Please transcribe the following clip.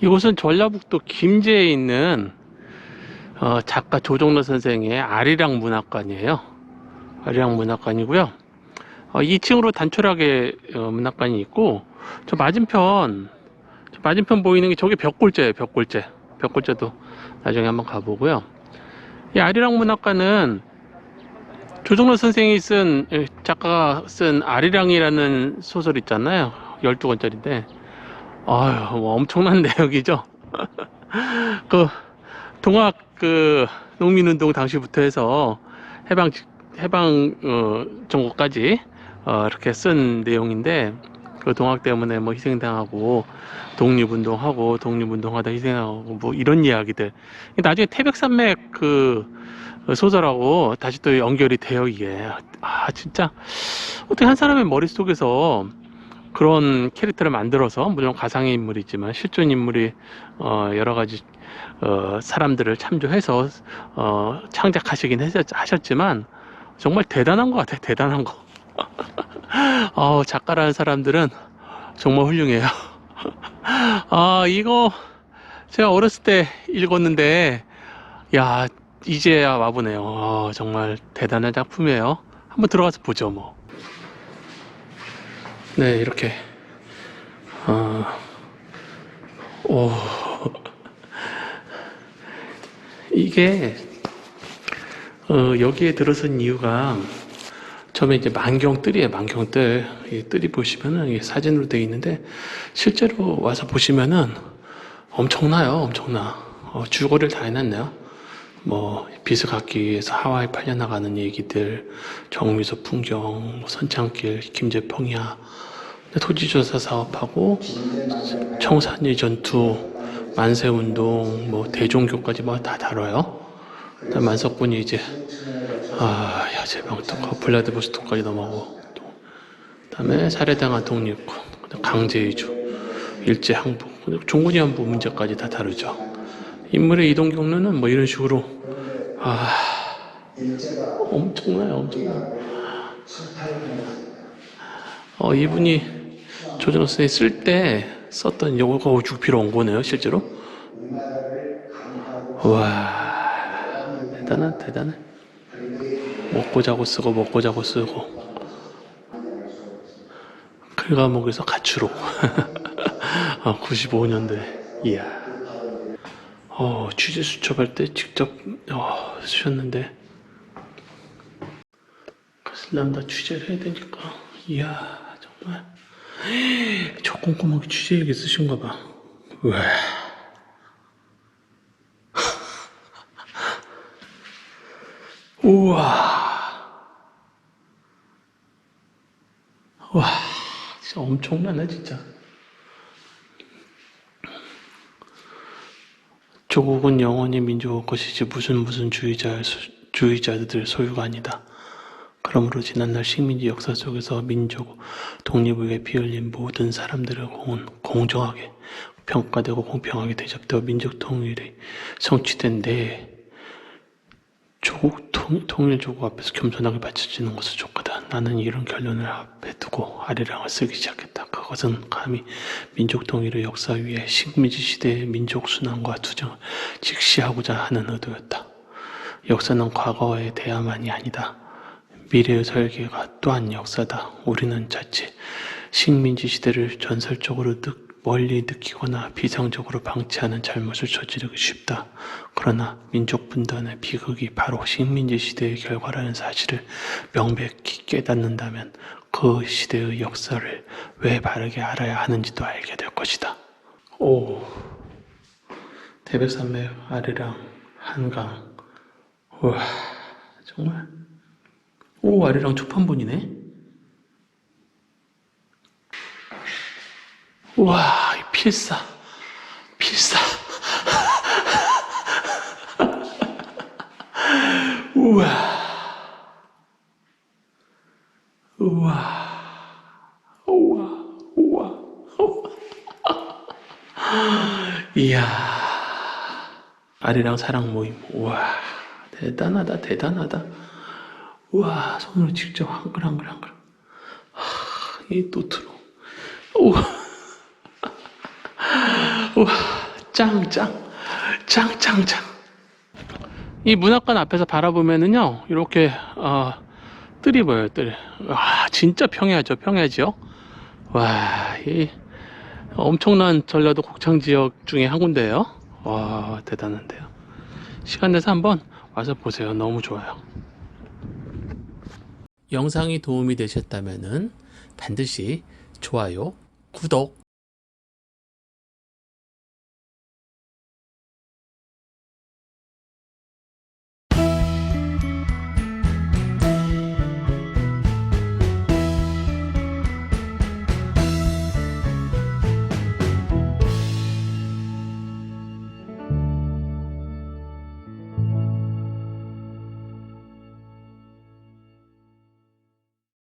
이곳은 전라북도 김제에 있는 어, 작가 조정로 선생의 아리랑 문학관이에요. 아리랑 문학관이고요. 어, 2층으로 단촐하게 어, 문학관이 있고 저 맞은편 저 맞은편 보이는 게 저게 벽골제예요. 벽골제. 벽골제도 나중에 한번 가보고요. 이 아리랑 문학관은 조정로 선생이 쓴 예, 작가가 쓴 아리랑이라는 소설 있잖아요. 12권짜리인데 아유 뭐 엄청난 내용이죠. 그 동학 그 농민운동 당시부터 해서 해방 직- 해방 어, 전국까지 어, 이렇게 쓴 내용인데 그 동학 때문에 뭐 희생당하고 독립운동하고 독립운동하다 희생하고 뭐 이런 이야기들. 나중에 태백산맥 그 소설하고 다시 또 연결이 돼요 이게. 아 진짜. 어떻게 한 사람의 머릿속에서 그런 캐릭터를 만들어서 물론 가상의 인물이지만 실존 인물이 어 여러 가지 어 사람들을 참조해서 어 창작하시긴 하셨, 하셨지만 정말 대단한 것 같아요. 대단한 거. 어, 작가라는 사람들은 정말 훌륭해요. 아 이거 제가 어렸을 때 읽었는데 야 이제야 와보네요. 어, 정말 대단한 작품이에요. 한번 들어가서 보죠 뭐 네, 이렇게, 어, 오, 이게, 어, 여기에 들어선 이유가, 처음에 이제 만경뜰이에요, 만경뜰. 이 뜰이 보시면은, 사진으로 되어 있는데, 실제로 와서 보시면은, 엄청나요, 엄청나. 어, 줄거리를 다 해놨네요. 뭐, 빛을 갖기 위해서 하와이 팔려나가는 얘기들, 정미소 풍경, 뭐 선창길, 김제 평야, 토지조사 사업하고 청산리 전투, 만세운동, 뭐 대종교까지 뭐 다 다뤄요. 만석군이 이제 아 야제병특허 블라디보스토크까지 넘어가고 또 그다음에 살해당한 독립군, 강제이주, 일제 항복, 종군이 한부 문제까지 다 다루죠. 인물의 이동 경로는 뭐 이런 식으로 아 엄청나요, 엄청나요. 어, 이분이 조정호 선생이 쓸 때 썼던 요거 우주필로 온 거네요, 실제로. 와, 대단한, 대단해. 먹고 자고 쓰고, 먹고 자고 쓰고. 글과목에서 가추로. 아, 95년도에. 이야. 어, 취재 수첩할 때 직접, 어, 쓰셨는데. 슬람 다 취재를 해야 되니까. 이야, 정말. 저 꼼꼼하게 취재 일기 쓰신가 봐. 우와. 우와. 와, 진짜 엄청나네, 진짜. 조국은 영원히 민족의 것이지 무슨 무슨 주의자, 주의자들 소유가 아니다. 그러므로 지난날 식민지 역사 속에서 민족 독립을 위해 피흘린 모든 사람들을 공, 공정하게 평가되고 공평하게 대접되어 민족 통일이 성취된 내 조국 통, 통일 조국 앞에서 겸손하게 바쳐지는 것을 좋거든. 나는 이런 결론을 앞에 두고 아리랑을 쓰기 시작했다. 그것은 감히 민족 통일의 역사 위에 식민지 시대의 민족 순환과 투쟁을 직시하고자 하는 의도였다. 역사는 과거에 대야만이 아니다. 미래의 설계가 또한 역사다. 우리는 자칫 식민지 시대를 전설적으로 느, 멀리 느끼거나 비상적으로 방치하는 잘못을 저지르기 쉽다. 그러나 민족 분단의 비극이 바로 식민지 시대의 결과라는 사실을 명백히 깨닫는다면 그 시대의 역사를 왜 바르게 알아야 하는지도 알게 될 것이다. 오, 태백산맥 아리랑 한강. 우와, 정말. 오, 아래랑 초판본이네. 이 필사. 필사. 우와. 우와. 우와. 우와. 이야. 아리랑 사랑 모임. 우와. 대단하다, 대단하다. 우와, 손으로 직접 한글 한글 한글. 하, 이 노트로. 우와. 우와, 짱짱 짱짱짱 이 문학관 앞에서 바라보면은요 이렇게 어, 뜰이 보여요 뜰. 와 진짜 평야죠 평야죠. 와이 엄청난 전라도 곡창 지역 중에 한 군데예요. 와 대단한데요. 시간 내서 한번 와서 보세요. 너무 좋아요. 영상이 도움이 되셨다면 반드시 좋아요, 구독